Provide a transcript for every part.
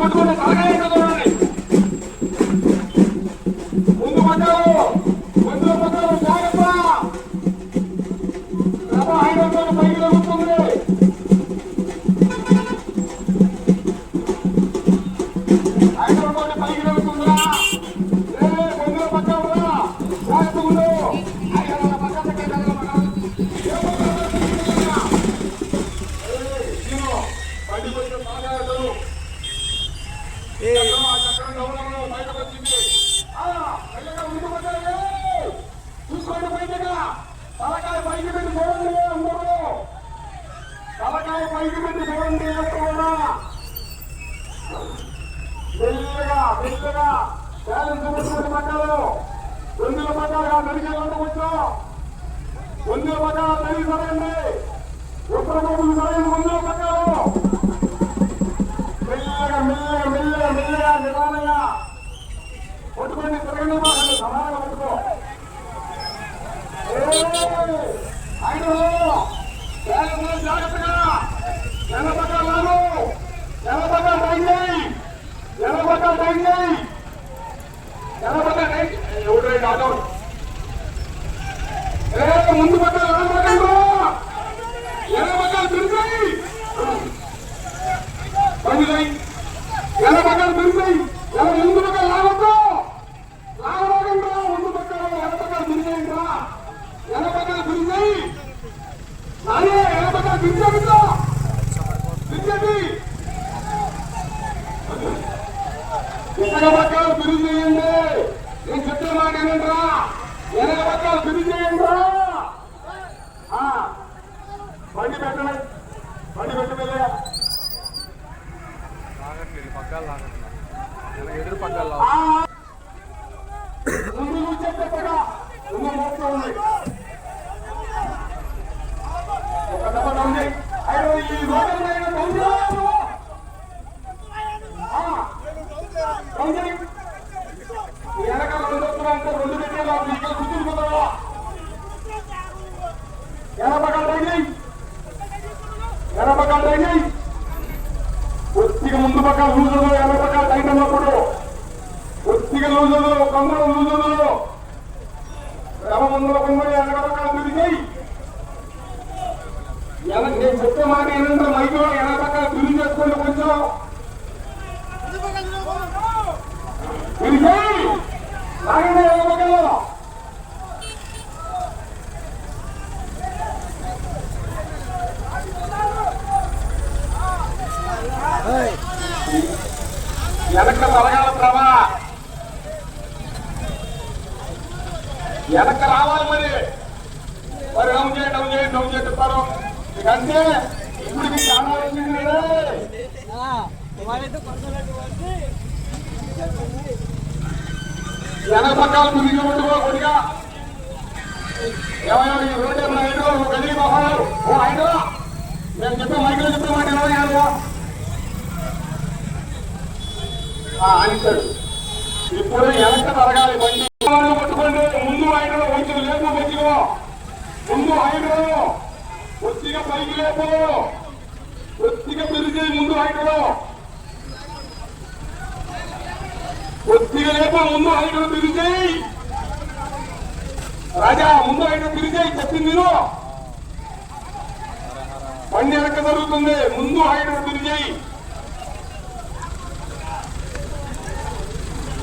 Balance పట్టుకోండి తలకాయ చూడండి వందల పక్కల తల్లి సరైంది ఉత్తర బాబులు సరైన వందల పక్కలు మెల్లగా మెల్లగా మెల్లగా మెల్లగా నిదానంగా. పట్టుకోండి తిరగండి మాకండి సమానంగా పట్టుకో. జాగ్రత్తగా ఎన్న పక్కల లాగు ఎన్న పక్కల తగ్గాయి ఎనబడ్డ టైండి ఎనబడ్డ ముందు పక్క ఎనబడ్డండు ఎనబడ్డ తిరిగాయి పండుగై ఎనబడ్డ తిరిగాయి ఎన ముందు పక్క లాగొద్దు లాగకుండా ముందు పక్క ఎనబడ్డ తిరిగాయింట్రా ఎనబడ్డ తిరిగాయి అదే ఎనబడ్డ తిరిగాయి తిరిగండి ఇతర పక్కలు బిరుదు నేను చెప్పే మాట ఏంటరా ఎనక పక్కలు బిరుదు చేయండి బండి పెట్టండి బండి పెట్టి వెళ్ళా లాగట్లేదు పగ్గాలు లాగట్లేదు ఎదురు పగ్గాలు ఎనభై ఎనభై ముందు కొద్దిగా ముందు పక్క లూజులు ఎనపకాలు తగినప్పుడు కొద్దిగా లూజులు కొందరు లూజులు రవ ముందుల కొందరు ఎనపకాలు తిరిగి ఎన- నేను చెప్పే మాట ఏంటంటే మైకులో ఎనపకాలు తిరిగి చేసుకోండి కొంచెం లాగండి వెనక తలగాల ప్రభా వెనక రావాలి మరి మరి డౌన్ చేయండి డౌన్ చేయండి డౌన్ చేయండి చెప్తారు ఇక అంతే. ఇప్పుడు మీకు చాలా వచ్చింది కదా వెనక పక్కలు తిరిగి పట్టుకో కొద్దిగా ఏమయ్యా ఈ రోడ్డు ఏమన్నా ఐదు గదిలి మహారాడు ఓ ఐదు నేను చెప్పే మైకులో చెప్పే మాట ఎవరు యాదవా ఆడిస్తాడు ఇప్పుడు ఎంత తరగాలి బండి. పట్టుకోండి ముందు ఆయన కొంచెం లేపు వచ్చిగో ముందు హైడ్రో! కొద్దిగా పైకి లేపు! కొద్దిగా పెరిగి ముందు హైడ్రో! కొద్దిగా లేపు ముందు హైడ్రో పెరిగి రాజా ముందు హైడ్రో తిరిగి చెప్పింది నేను బండి వెనక జరుగుతుంది ముందు హైడ్రో తిరిగి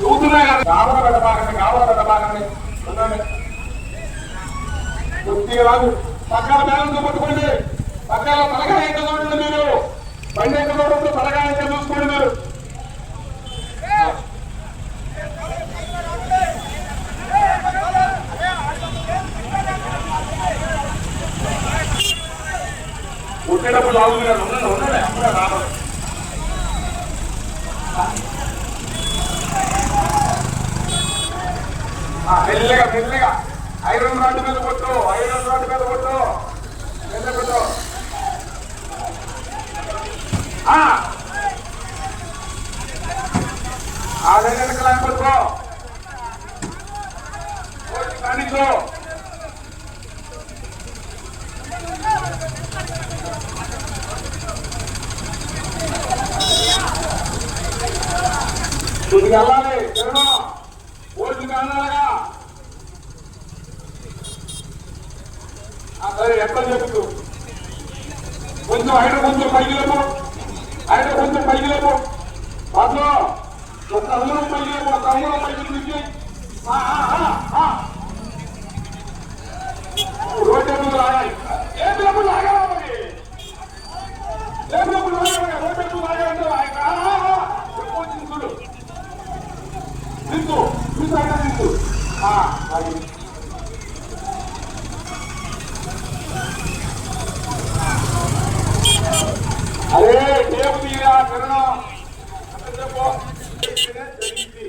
చూస్తున్నాయి కదా కావాలి పెట్టబాగండి కావల పెట్టబాగండి కొద్దిగా రాదు. పక్కన బ్యాలెన్స్ పట్టుకోండి. పక్కన తలగా ఎంత చూడండి మీరు? బండి ఎంత చూడండి? తలగా ఎంత చూసుకోండి మీరు? పుట్టేటప్పుడు లాగుతుంది అప్పుడే రావాలి. ఆ, మెల్లగా మెల్లగా. ఐరన్ రాడ్ మీద కొట్టు ఐరన్ రాడ్ మీద కొట్టు. మెల్ల కొట్టు ఆ. దగ్గర లాగా కొట్టుకో. కొట్టి కానిచ్చు వెళ్ళాలి తిరగడం ఓట్లు కానాలగా ఆ, సరే కొంచెం ఆయన కొంచెం పైకి లేపు ఆయన కొంచెం పైకి లేపు ఒక అందరం పైకి ఒక అందరం పైకి నుంచి. రోడ్డు ఎప్పుడు ఏ పిల్లప్పుడు ఏ పిల్లప్పుడు రోడ్డు ఎప్పుడు ఆ, ఎక్కువ అయినా నించు ఆ, అది. అరే టేపు తీరా కిరణం అంటే చెప్పు జరిగింది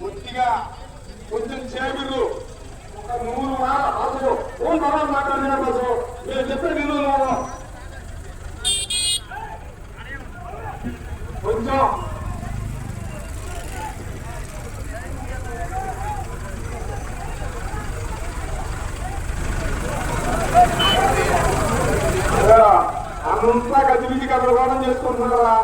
కొద్దిగా కొంచెం చేతులు ఒక నూరు మాట అసలు ఓ తర్వాత మాట్లాడినా అసలు నేను చెప్పే నేను కొంచెం అంతా గజిబిజి గదరగోళం చేసుకుంటున్నారా